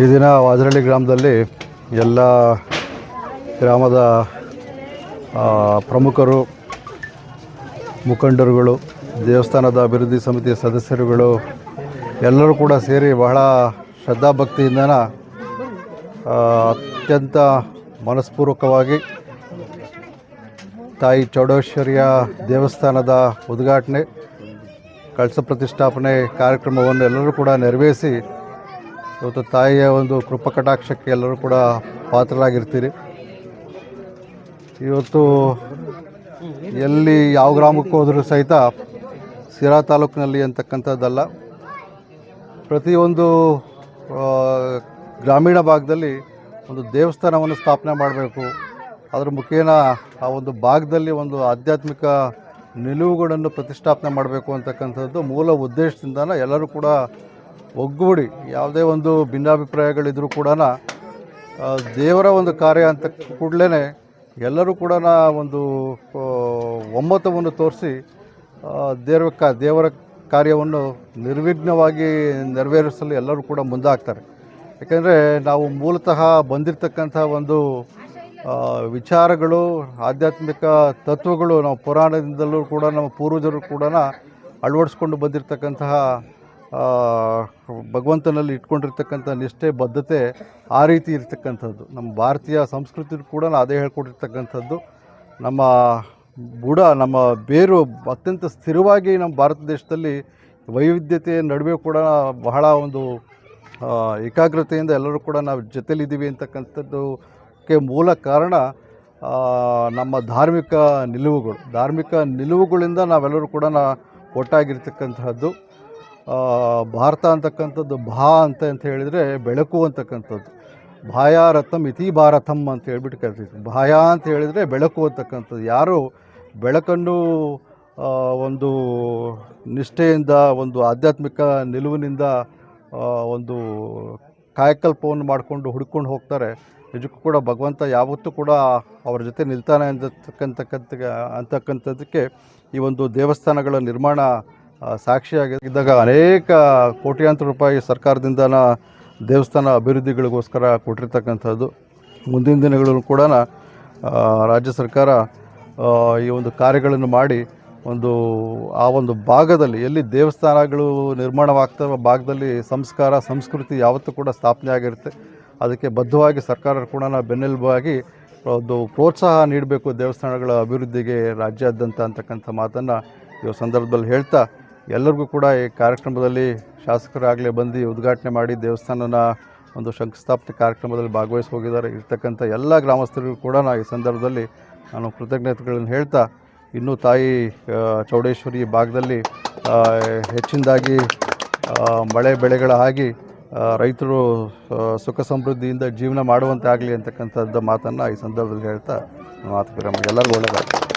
ಈ ದಿನ ವಾಜರಳ್ಳಿ ಗ್ರಾಮದಲ್ಲಿ ಎಲ್ಲ ಗ್ರಾಮದ ಪ್ರಮುಖರು ಮುಖಂಡರುಗಳು ದೇವಸ್ಥಾನದ ಅಭಿವೃದ್ಧಿ ಸಮಿತಿಯ ಸದಸ್ಯರುಗಳು ಎಲ್ಲರೂ ಕೂಡ ಸೇರಿ ಬಹಳ ಶ್ರದ್ಧಾಭಕ್ತಿಯಿಂದನ ಆ, ಅತ್ಯಂತ ಮನಸ್ಪೂರ್ವಕವಾಗಿ ತಾಯಿ ಚೌಡೇಶ್ವರಿಯ ದೇವಸ್ಥಾನದ ಉದ್ಘಾಟನೆ ಕಳಸ ಪ್ರತಿಷ್ಠಾಪನೆ ಕಾರ್ಯಕ್ರಮವನ್ನು ಎಲ್ಲರೂ ಕೂಡ ನೆರವೇರಿಸಿ ಇವತ್ತು ತಾಯಿಯ ಒಂದು ಕೃಪಕಟಾಕ್ಷಕ್ಕೆ ಎಲ್ಲರೂ ಕೂಡ ಪಾತ್ರರಾಗಿರ್ತೀರಿ. ಇವತ್ತು ಎಲ್ಲಿ ಯಾವ ಗ್ರಾಮಕ್ಕೆ ಹೋದರೂ ಸಹಿತ ಸಿರಾ ತಾಲೂಕಿನಲ್ಲಿ ಅಂತಕ್ಕಂಥದ್ದಲ್ಲ. ಪ್ರತಿಯೊಂದು ಗ್ರಾಮೀಣ ಭಾಗದಲ್ಲಿ ಒಂದು ದೇವಸ್ಥಾನವನ್ನು ಸ್ಥಾಪನೆ ಮಾಡಬೇಕು. ಅದರ ಮುಖೇನ ಆ ಒಂದು ಭಾಗದಲ್ಲಿ ಒಂದು ಆಧ್ಯಾತ್ಮಿಕ ನಿಲುವುಗಳನ್ನು ಪ್ರತಿಷ್ಠಾಪನೆ ಮಾಡಬೇಕು ಅಂತಕ್ಕಂಥದ್ದು ಮೂಲ ಉದ್ದೇಶದಿಂದನೇ ಎಲ್ಲರೂ ಕೂಡ ಒಗ್ಗೂಡಿ, ಯಾವುದೇ ಒಂದು ಭಿನ್ನಾಭಿಪ್ರಾಯಗಳಿದ್ರೂ ಕೂಡ ದೇವರ ಒಂದು ಕಾರ್ಯ ಅಂತ ಕೂಡಲೇ ಎಲ್ಲರೂ ಕೂಡ ಒಂದು ಒಮ್ಮತವನ್ನು ತೋರಿಸಿ ದೇವರ ದೇವರ ಕಾರ್ಯವನ್ನು ನಿರ್ವಿಘ್ನವಾಗಿ ನೆರವೇರಿಸಲು ಎಲ್ಲರೂ ಕೂಡ ಮುಂದಾಗ್ತಾರೆ. ಯಾಕೆಂದರೆ ನಾವು ಮೂಲತಃ ಬಂದಿರತಕ್ಕಂಥ ಒಂದು ವಿಚಾರಗಳು, ಆಧ್ಯಾತ್ಮಿಕ ತತ್ವಗಳು ನಾವು ಪುರಾಣದಿಂದಲೂ ಕೂಡ ನಮ್ಮ ಪೂರ್ವಜರು ಕೂಡ ಅಳವಡಿಸ್ಕೊಂಡು ಬಂದಿರತಕ್ಕಂತಹ ಭಗವಂತನಲ್ಲಿ ಇಟ್ಕೊಂಡಿರ್ತಕ್ಕಂಥ ನಿಷ್ಠೆ, ಬದ್ಧತೆ ಆ ರೀತಿ ಇರ್ತಕ್ಕಂಥದ್ದು. ನಮ್ಮ ಭಾರತೀಯ ಸಂಸ್ಕೃತಿ ಕೂಡ ಅದೇ ಹೇಳ್ಕೊಟ್ಟಿರ್ತಕ್ಕಂಥದ್ದು. ನಮ್ಮ ಬುಡ, ನಮ್ಮ ಬೇರು ಅತ್ಯಂತ ಸ್ಥಿರವಾಗಿ ನಮ್ಮ ಭಾರತ ದೇಶದಲ್ಲಿ ವೈವಿಧ್ಯತೆಯ ನಡುವೆ ಕೂಡ ಬಹಳ ಒಂದು ಏಕಾಗ್ರತೆಯಿಂದ ಎಲ್ಲರೂ ಕೂಡ ನಾವು ಜೊತೆಲಿದ್ದೀವಿ ಅಂತಕ್ಕಂಥದ್ದಕ್ಕೆ ಮೂಲ ಕಾರಣ ನಮ್ಮ ಧಾರ್ಮಿಕ ನಿಲುವುಗಳು. ಧಾರ್ಮಿಕ ನಿಲುವುಗಳಿಂದ ನಾವೆಲ್ಲರೂ ಕೂಡ ಒಟ್ಟಾಗಿರ್ತಕ್ಕಂತಹದ್ದು ಭಾರತ ಅಂತಕ್ಕಂಥದ್ದು ಭಾ ಅಂತ ಅಂತ ಹೇಳಿದರೆ ಬೆಳಕು ಅಂತಕ್ಕಂಥದ್ದು. ಭಾಯಾರಥಂ ಇತಿ ಭಾರತಂ ಅಂತ ಹೇಳ್ಬಿಟ್ಟು ಕರಿತೀವಿ ಭಾಯ ಅಂತ ಹೇಳಿದರೆ ಬೆಳಕು ಅಂತಕ್ಕಂಥದ್ದು. ಯಾರು ಬೆಳಕನ್ನು ಒಂದು ನಿಷ್ಠೆಯಿಂದ, ಒಂದು ಆಧ್ಯಾತ್ಮಿಕ ನಿಲುವಿನಿಂದ ಒಂದು ಕಾಯಕಲ್ಪವನ್ನು ಮಾಡಿಕೊಂಡು ಹುಡ್ಕೊಂಡು ಹೋಗ್ತಾರೆ. ನಿಜಕ್ಕೂ ಕೂಡ ಭಗವಂತ ಯಾವತ್ತೂ ಕೂಡ ಅವರ ಜೊತೆ ನಿಲ್ತಾನೆ ಅಂತಕ್ಕಂಥಕ್ಕಂಥ ಅಂತಕ್ಕಂಥದ್ದಕ್ಕೆ ಈ ಒಂದು ದೇವಸ್ಥಾನಗಳ ನಿರ್ಮಾಣ ಸಾಕ್ಷಿಯಾಗಿದ್ದಾಗ ಅನೇಕ ಕೋಟ್ಯಾಂತರ ರೂಪಾಯಿ ಸರ್ಕಾರದಿಂದ ದೇವಸ್ಥಾನ ಅಭಿವೃದ್ಧಿಗಳಿಗೋಸ್ಕರ ಕೊಟ್ಟಿರ್ತಕ್ಕಂಥದ್ದು. ಮುಂದಿನ ದಿನಗಳಲ್ಲೂ ಕೂಡ ರಾಜ್ಯ ಸರ್ಕಾರ ಈ ಒಂದು ಕಾರ್ಯಗಳನ್ನು ಮಾಡಿ ಒಂದು, ಆ ಒಂದು ಭಾಗದಲ್ಲಿ ಎಲ್ಲಿ ದೇವಸ್ಥಾನಗಳು ನಿರ್ಮಾಣವಾಗ್ತವೆ ಭಾಗದಲ್ಲಿ ಸಂಸ್ಕಾರ, ಸಂಸ್ಕೃತಿ ಯಾವತ್ತೂ ಕೂಡ ಸ್ಥಾಪನೆ ಆಗಿರುತ್ತೆ. ಅದಕ್ಕೆ ಬದ್ಧವಾಗಿ ಸರ್ಕಾರ ಕೂಡ ಬೆನ್ನೆಲುಬಾಗಿ ಒಂದು ಪ್ರೋತ್ಸಾಹ ನೀಡಬೇಕು ದೇವಸ್ಥಾನಗಳ ಅಭಿವೃದ್ಧಿಗೆ ರಾಜ್ಯಾದ್ಯಂತ ಅಂತಕ್ಕಂಥ ಮಾತನ್ನು ಈ ಸಂದರ್ಭದಲ್ಲಿ ಹೇಳ್ತಾ ಎಲ್ಲರಿಗೂ ಕೂಡ ಈ ಕಾರ್ಯಕ್ರಮದಲ್ಲಿ ಶಾಸಕರಾಗಲೇ ಬಂದು ಉದ್ಘಾಟನೆ ಮಾಡಿ ದೇವಸ್ಥಾನನ ಒಂದು ಶಂಕುಸ್ಥಾಪನೆ ಕಾರ್ಯಕ್ರಮದಲ್ಲಿ ಭಾಗವಹಿಸಿ ಹೋಗಿದ್ದಾರೆ. ಇರ್ತಕ್ಕಂಥ ಎಲ್ಲ ಗ್ರಾಮಸ್ಥರಿಗೂ ಕೂಡ ನಾ ಈ ಸಂದರ್ಭದಲ್ಲಿ ನಾನು ಕೃತಜ್ಞತೆಗಳನ್ನು ಹೇಳ್ತಾ, ಇನ್ನೂ ತಾಯಿ ಚೌಡೇಶ್ವರಿ ಭಾಗದಲ್ಲಿ ಹೆಚ್ಚಿನದಾಗಿ ಮಳೆ ಬೆಳೆಗಳ ಆಗಿ ರೈತರು ಸುಖ ಸಮೃದ್ಧಿಯಿಂದ ಜೀವನ ಮಾಡುವಂತೆ ಆಗಲಿ ಅಂತಕ್ಕಂಥದ್ದು ಮಾತನ್ನು ಈ ಸಂದರ್ಭದಲ್ಲಿ ಹೇಳ್ತಾ ಮಾತು ಎಲ್ಲರಿಗೂ ಒಳ್ಳೆಯದಾಗಲಿ